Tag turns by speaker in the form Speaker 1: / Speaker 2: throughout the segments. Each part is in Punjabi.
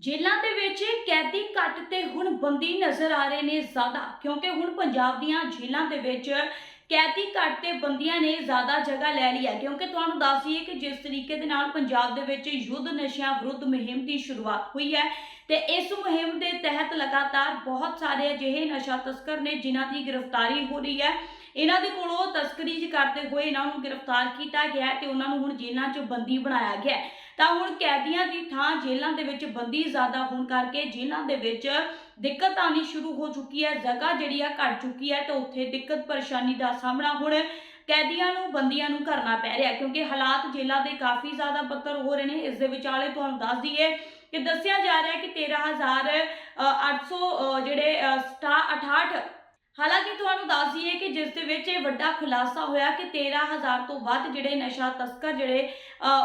Speaker 1: ਜੇਲ੍ਹਾਂ ਦੇ ਵਿੱਚ ਕੈਦੀ ਘੱਟ ਤੇ ਹੁਣ ਬੰਦੀ ਨਜ਼ਰ ਆ ਰਹੇ ਨੇ ਜ਼ਿਆਦਾ, ਕਿਉਂਕਿ ਹੁਣ ਪੰਜਾਬ ਦੀਆਂ ਜੇਲ੍ਹਾਂ ਦੇ ਵਿੱਚ ਕੈਦੀ ਘੱਟ ਤੇ ਬੰਦੀਆਂ ਨੇ ਜ਼ਿਆਦਾ ਜਗ੍ਹਾ ਲੈ ਲਈ ਹੈ। ਕਿਉਂਕਿ ਤੁਹਾਨੂੰ ਦੱਸ ਦਈਏ ਕਿ ਜਿਸ ਤਰੀਕੇ ਦੇ ਨਾਲ ਪੰਜਾਬ ਦੇ ਵਿੱਚ ਯੁੱਧ ਨਸ਼ਿਆਂ ਵਿਰੁੱਧ ਮੁਹਿੰਮ ਦੀ ਸ਼ੁਰੂਆਤ ਹੋਈ ਹੈ ਤੇ ਇਸ ਮੁਹਿੰਮ ਦੇ ਤਹਿਤ ਲਗਾਤਾਰ ਬਹੁਤ ਸਾਰੇ ਅਜਿਹੇ ਨਸ਼ਾ ਤਸਕਰ ਨੇ ਜਿਨ੍ਹਾਂ ਦੀ ਗ੍ਰਿਫਤਾਰੀ ਹੋ ਰਹੀ ਹੈ। ਇਹਨਾਂ ਦੇ ਕੋਲੋਂ ਤਸਕਰੀ ਕਰਦੇ ਹੋਏ ਇਹਨਾਂ ਨੂੰ ਗ੍ਰਿਫਤਾਰ ਕੀਤਾ ਗਿਆ ਹੈ ਤੇ ਉਹਨਾਂ ਨੂੰ ਹੁਣ ਜੇਲ੍ਹਾਂ 'ਚ ਬੰਦੀ ਬਣਾਇਆ ਗਿਆ ਤਾਂ ਹੁਣ ਕੈਦੀਆਂ ਦੀ ਥਾਂ ਜੇਲ੍ਹਾਂ ਦੇ ਵਿੱਚ ਬੰਦੀ ਜ਼ਿਆਦਾ ਹੋਣ ਕਰਕੇ ਜੇਲ੍ਹਾਂ ਦੇ ਵਿੱਚ ਦਿੱਕਤ ਆਣੀ ਸ਼ੁਰੂ ਹੋ ਚੁੱਕੀ ਹੈ ਜਗ੍ਹਾ ਜਿਹੜੀ ਆ ਘਟ ਚੁੱਕੀ ਹੈ ਤੇ ਉੱਥੇ ਦਿੱਕਤ ਪਰੇਸ਼ਾਨੀ ਦਾ ਸਾਹਮਣਾ ਹੁਣ ਕੈਦੀਆਂ ਨੂੰ ਬੰਦੀਆਂ ਨੂੰ ਕਰਨਾ ਪੈ ਰਿਹਾ ਕਿਉਂਕਿ ਹਾਲਾਤ ਜੇਲ੍ਹਾਂ ਦੇ ਕਾਫੀ ਜ਼ਿਆਦਾ ਬੱਤਰ ਹੋ ਰਹੇ ਨੇ। ਇਸ ਦੇ ਵਿਚਾਲੇ ਤੁਹਾਨੂੰ ਦੱਸ ਦਈਏ ਕਿ ਦੱਸਿਆ ਜਾ ਰਿਹਾ ਹੈ ਕਿ 13800 ਜਿਹੜੇ ਅ, ਸਟਾ 68 ਹਾਲਾਂਕਿ ਤੁਹਾਨੂੰ ਦੱਸ ਦਈਏ ਕਿ ਜਿਸ ਦੇ ਵਿੱਚ ਇਹ ਵੱਡਾ ਖੁਲਾਸਾ ਹੋਇਆ ਕਿ 13000 ਤੋਂ ਵੱਧ ਜਿਹੜੇ ਨਸ਼ਾ ਤਸਕਰ ਜਿਹੜੇ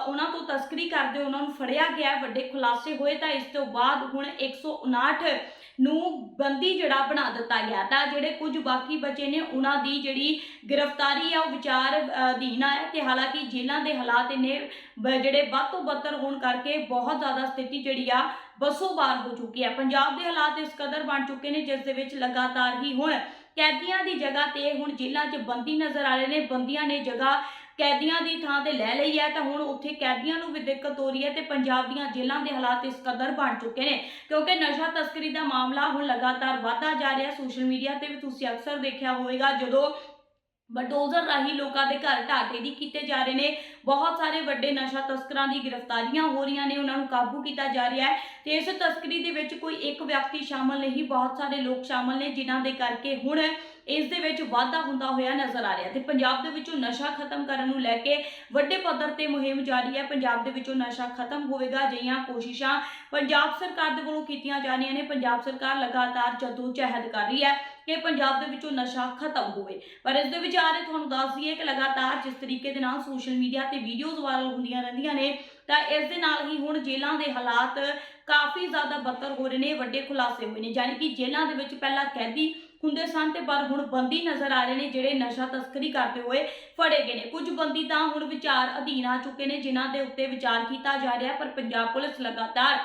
Speaker 1: ਉਹਨਾਂ ਤੋਂ ਤਸਕਰੀ ਕਰਦੇ ਉਹਨਾਂ ਨੂੰ ਫੜਿਆ ਗਿਆ ਵੱਡੇ ਖੁਲਾਸੇ ਹੋਏ ਤਾਂ ਇਸ ਤੋਂ ਬਾਅਦ ਹੁਣ 159 ਨੂੰ ਬੰਦੀ ਜਿਹੜਾ ਬਣਾ ਦਿੱਤਾ ਗਿਆ ਤਾਂ ਜਿਹੜੇ ਕੁਝ ਬਾਕੀ ਬਚੇ ਨੇ ਉਹਨਾਂ ਦੀ ਜਿਹੜੀ ਗ੍ਰਿਫਤਾਰੀ ਆ ਉਹ ਵਿਚਾਰ ਅਧੀਨ ਆ। ਹੈ ਤੇ ਹਾਲਾਂਕਿ ਜੇਲ੍ਹਾਂ ਦੇ ਹਾਲਾਤ ਨੇ ਜਿਹੜੇ ਵੱਧ ਤੋਂ ਬੱਤਰ ਹੋਣ ਕਰਕੇ ਬਹੁਤ ਜ਼ਿਆਦਾ ਸਥਿਤੀ ਜਿਹੜੀ ਆ ਬਸੋ ਬਾਰ ਹੋ ਚੁੱਕੀ ਹੈ ਪੰਜਾਬ ਦੇ ਹਾਲਾਤ ਇਸ ਕਦਰ ਬਣ ਚੁੱਕੇ ਨੇ, ਜਿਸ ਦੇ ਵਿੱਚ ਲਗਾਤਾਰ ਹੀ ਹੁਣ ਕੈਦੀਆਂ ਦੀ ਜਗ੍ਹਾ ਤੇ ਹੁਣ ਜੇਲ੍ਹਾਂ 'ਚ ਬੰਦੀ ਨਜ਼ਰ ਆ ਰਹੇ ਨੇ। ਬੰਦੀਆਂ ਨੇ ਜਗ੍ਹਾ ਕੈਦੀਆਂ ਦੀ ਥਾਂ ਤੇ ਲੈ ਲਈ ਹੈ ਤਾਂ ਹੁਣ ਉੱਥੇ ਕੈਦੀਆਂ ਨੂੰ ਵੀ ਦਿੱਕਤ ਹੋ ਰਹੀ ਹੈ ਤੇ ਪੰਜਾਬ ਦੀਆਂ ਜੇਲ੍ਹਾਂ ਦੇ ਹਾਲਾਤ ਇਸ ਕਦਰ ਬਣ ਚੁੱਕੇ ਨੇ। ਕਿਉਂਕਿ ਨਸ਼ਾ ਤਸਕਰੀ ਦਾ ਮਾਮਲਾ ਹੁਣ ਲਗਾਤਾਰ ਵਧਦਾ ਜਾ ਰਿਹਾ, ਸੋਸ਼ਲ ਮੀਡੀਆ ਤੇ ਵੀ ਤੁਸੀਂ ਅਕਸਰ ਦੇਖਿਆ ਹੋਵੇਗਾ ਜਦੋਂ ਬਲਡੋਜ਼ਰ ਰਾਹੀਂ ਲੋਕਾਂ ਦੇ ਘਰ ਢਾਟੇ ਦੀ ਕੀਤੇ ਜਾ ਰਹੇ ਨੇ। ਬਹੁਤ ਸਾਰੇ ਵੱਡੇ ਨਸ਼ਾ ਤਸਕਰਾਂ ਦੀ ਗ੍ਰਿਫਤਾਰੀਆਂ ਹੋ ਰਹੀਆਂ ਨੇ, ਉਹਨਾਂ ਨੂੰ ਕਾਬੂ ਕੀਤਾ ਜਾ ਰਿਹਾ ਹੈ। ਤੇ ਇਸ ਤਸਕਰੀ ਦੇ ਵਿੱਚ ਕੋਈ ਇੱਕ ਵਿਅਕਤੀ ਸ਼ਾਮਲ ਨਹੀਂ, ਬਹੁਤ ਸਾਰੇ ਲੋਕ ਸ਼ਾਮਲ ਨੇ ਜਿਨ੍ਹਾਂ ਦੇ ਕਰਕੇ ਹੁਣ ਇਸ ਦੇ ਵਿੱਚ ਵਾਧਾ ਹੁੰਦਾ ਹੋਇਆ ਨਜ਼ਰ ਆ ਰਿਹਾ ਤੇ ਪੰਜਾਬ ਦੇ ਵਿੱਚੋਂ ਨਸ਼ਾ ਖਤਮ ਕਰਨ ਨੂੰ ਲੈ ਕੇ ਵੱਡੇ ਪੱਧਰ ਤੇ ਮੁਹਿੰਮ ਜਾਰੀ ਹੈ। ਪੰਜਾਬ ਦੇ ਵਿੱਚੋਂ ਨਸ਼ਾ ਖਤਮ ਹੋਵੇਗਾ ਜਿਹੀਆਂ ਕੋਸ਼ਿਸ਼ਾਂ ਪੰਜਾਬ ਸਰਕਾਰ ਦੇ ਵੱਲੋਂ ਕੀਤੀਆਂ ਜਾ ਰਹੀਆਂ ਨੇ। ਪੰਜਾਬ ਸਰਕਾਰ ਲਗਾਤਾਰ ਜਦੋ ਜਹਿਦ ਕਰ ਰਹੀ ਹੈ ਕਿ ਪੰਜਾਬ ਦੇ ਵਿੱਚੋਂ ਨਸ਼ਾ ਖਤਮ ਹੋਵੇ। ਪਰ ਇਸ ਦੇ ਰਹੇ ਤੁਹਾਨੂੰ ਦੱਸ ਦਈਏ ਕਿ ਲਗਾਤਾਰ ਜਿਸ ਤਰੀਕੇ ਦੇ ਨਾਲ ਸੋਸ਼ਲ ਮੀਡੀਆ ਤੇ ਵੀਡੀਓਜ਼ ਵਾਇਰਲ ਹੁੰਦੀਆਂ ਰਹਿੰਦੀਆਂ ਨੇ, ਤਾਂ ਇਸ ਦੇ ਨਾਲ ਹੀ ਹੁਣ ਜੇਲ੍ਹਾਂ ਦੇ ਹਾਲਾਤ ਕਾਫੀ ਜ਼ਿਆਦਾ ਬੱਤਰ ਹੋ ਰਹੇ ਨੇ, ਵੱਡੇ ਖੁਲਾਸੇ ਹੋਏ ਨੇ। ਯਾਨੀ ਕਿ ਜੇਲ੍ਹਾਂ ਦੇ ਵਿੱਚ ਪਹਿਲਾਂ ਕੈਦੀ ਹੁੰਦੇ ਸਨ ਤੇ ਪਰ ਹੁਣ ਬੰਦੀ ਨਜ਼ਰ ਆ ਰਹੇ ਨੇ, ਜਿਹੜੇ ਨਸ਼ਾ ਤਸਕਰੀ ਕਰਦੇ ਹੋਏ ਫੜੇ ਗਏ ਨੇ। ਕੁਝ ਬੰਦੀ ਤਾਂ ਹੁਣ ਵਿਚਾਰ ਅਧੀਨ ਆ ਚੁੱਕੇ ਨੇ, ਜਿਨ੍ਹਾਂ ਦੇ ਉੱਤੇ ਵਿਚਾਰ ਕੀਤਾ ਜਾ ਰਿਹਾ, ਪਰ ਪੰਜਾਬ ਪੁਲਿਸ ਲਗਾਤਾਰ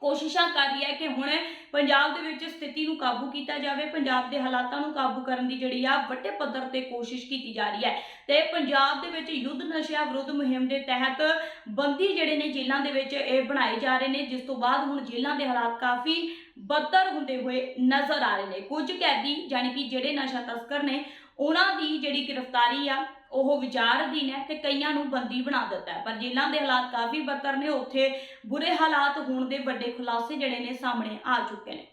Speaker 1: ਕੋਸ਼ਿਸ਼ਾਂ ਕਰ ਰਹੀ ਹੈ ਕਿ ਹੁਣ ਪੰਜਾਬ ਦੇ ਵਿੱਚ ਸਥਿਤੀ ਨੂੰ ਕਾਬੂ ਕੀਤਾ ਜਾਵੇ, ਪੰਜਾਬ ਦੇ ਹਾਲਾਤਾਂ ਨੂੰ ਕਾਬੂ ਕਰਨ ਦੀ ਜਿਹੜੀ ਆ ਵੱਡੇ ਪੱਧਰ ਤੇ ਕੋਸ਼ਿਸ਼ ਕੀਤੀ ਜਾ ਰਹੀ ਹੈ। ਤੇ ਪੰਜਾਬ ਦੇ ਵਿੱਚ ਯੁੱਧ ਨਸ਼ਿਆਂ ਵਿਰੁੱਧ ਮੁਹਿੰਮ ਦੇ ਤਹਿਤ ਬੰਦੀ ਜਿਹੜੇ ਨੇ ਜੇਲ੍ਹਾਂ ਦੇ ਵਿੱਚ ਇਹ ਬਣਾਏ ਜਾ ਰਹੇ ਨੇ, ਜਿਸ ਤੋਂ ਬਾਅਦ ਹੁਣ ਜੇਲ੍ਹਾਂ ਦੇ ਹਾਲਾਤ ਕਾਫੀ ਬੱਤਰ ਹੁੰਦੇ ਹੋਏ ਨਜ਼ਰ ਆ ਰਹੇ ਨੇ। ਕੁਝ ਕੈਦੀ ਯਾਨੀ ਕਿ ਜਿਹੜੇ ਨਸ਼ਾ ਤਸਕਰ ਨੇ, ਉਹਨਾਂ ਦੀ ਜਿਹੜੀ ਗ੍ਰਿਫਤਾਰੀ ਆ ਉਹ ਵਿਚਾਰ ਅਧੀਨ ਹੈ ਤੇ ਕਈਆਂ ਨੂੰ ਬੰਦੀ ਬਣਾ ਦਿੱਤਾ ਹੈ। ਪਰ ਜੇਲ੍ਹਾਂ ਦੇ ਹਾਲਾਤ ਕਾਫੀ ਬੱਤਰ ਨੇ। ਉੱਥੇ ਬੁਰੇ ਹਾਲਾਤ ਹੋਣ ਦੇ ਵੱਡੇ ਖੁਲਾਸੇ ਜਿਹੜੇ ਨੇ ਸਾਹਮਣੇ ਆ ਚੁੱਕੇ ਨੇ।